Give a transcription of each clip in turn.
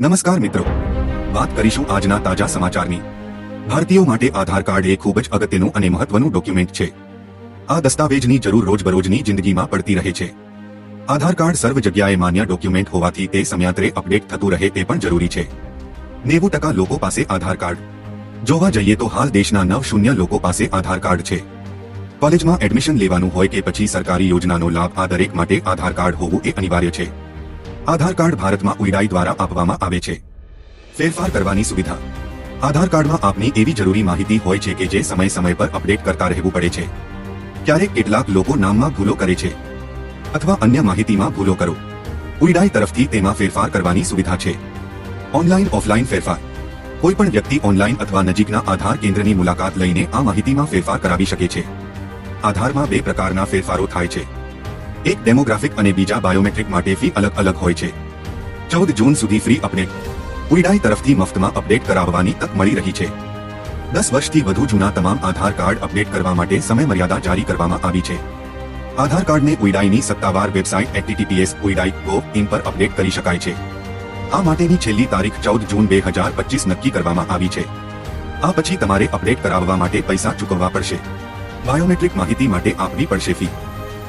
નમસ્કાર મિત્રો. વાત કરીશું આજના તાજા સમાચારની. ભારતીયો માટે આધાર કાર્ડ એ ખૂબ જ અગત્યનું અને મહત્વનું ડોક્યુમેન્ટ છે. આ દસ્તાવેજની જરૂર રોજબરોજની જિંદગીમાં પડતી રહે છે. આધાર કાર્ડ સર્વ જગ્યાએ માન્ય ડોક્યુમેન્ટ હોવાથી તે સમયાંતરે અપડેટ થતું રહે તે પણ જરૂરી છે. નેવું ટકા લોકો પાસે આધાર કાર્ડ. જોવા જઈએ તો હાલ દેશના નવ શૂન્ય લોકો પાસે આધાર કાર્ડ છે. કોલેજમાં એડમિશન લેવાનું હોય કે પછી સરકારી યોજનાનો લાભ આ દરેક માટે આધાર કાર્ડ હોવું એ અનિવાર્ય છે. આધાર કાર્ડ ભારતમાં ઉઈડાઈ દ્વારા આપવામાં આવે છે. ફેરફાર કરવાની સુવિધા. આધાર કાર્ડમાં આપની એવી જરૂરી માહિતી હોય છે કે જે સમય સમય પર અપડેટ કરતા રહેવું પડે છે. ક્યારેક કેટલાક લોકો નામમાં ભૂલો કરે છે. અથવા અન્ય માહિતીમાં ભૂલો કરો. ઉઈડાઈ તરફથી તેમાં ફેરફાર કરવાની સુવિધા છે. ઓનલાઈન ઓફલાઈન ફેરફાર. કોઈ પણ વ્યક્તિ ઓનલાઈન અથવા નજીકના આધાર કેન્દ્રની મુલાકાત લઈને આ માહિતીમાં ફેરફાર કરાવી શકે છે. આધારમાં બે પ્રકારના ફેરફારો થાય છે. એક ડેમોગ્રાફિક અને બીજા બાયોમેટ્રિક માટે ફી અલગ અલગ હોય છે. ચૌદ જૂન સુધી ફ્રી અપડેટ ઉઈડાઈ તરફથી મફતમાં અપડેટ કરાવવાની તક મળી રહી છે. દસ વર્ષથી વધુ જૂના તમામ આધાર કાર્ડ અપડેટ કરવા માટે સમય મર્યાદા જારી કરવામાં આવી છે. આધાર કાર્ડને ઉઈડાઈની સત્તાવાર website HTTPS UIDAI gov in પર અપડેટ કરી શકાય છે. આ માટેની છેલ્લી તારીખ ચૌદ જૂન બે હજાર પચીસ નક્કી કરવામાં આવી છે. આ પછી તમારે અપડેટ કરાવવા માટે પૈસા ચૂકવવા પડશે. બાયોમેટ્રિક માહિતી માટે આપવી પડશે ફી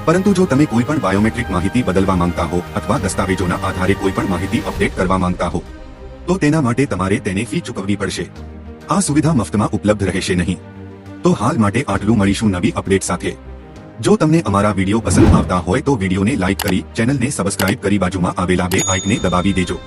પરંતુ જો તમે કોઈ પણ બાયોમેટ્રિક માહિતી બદલવા માંગતા હો અથવા દસ્તાવેજોના આધારે કોઈ પણ માહિતી અપડેટ કરવા માંગતા હો, તો તેના માટે તમારે તેને ફી ચૂકવવી પડશે. આ સુવિધા મફતમાં ઉપલબ્ધ રહેશે નહીં. તો હાલ માટે આટલું મળીશું નવી અપડેટ સાથે. જો તમને અમારા વીડિયો પસંદ આવતા હોય તો વિડીયોને લાઇક કરી, ચેનલને સબસ્ક્રાઇબ કરી બાજુમાં આવેલા બે આઇકને દબાવી દેજો.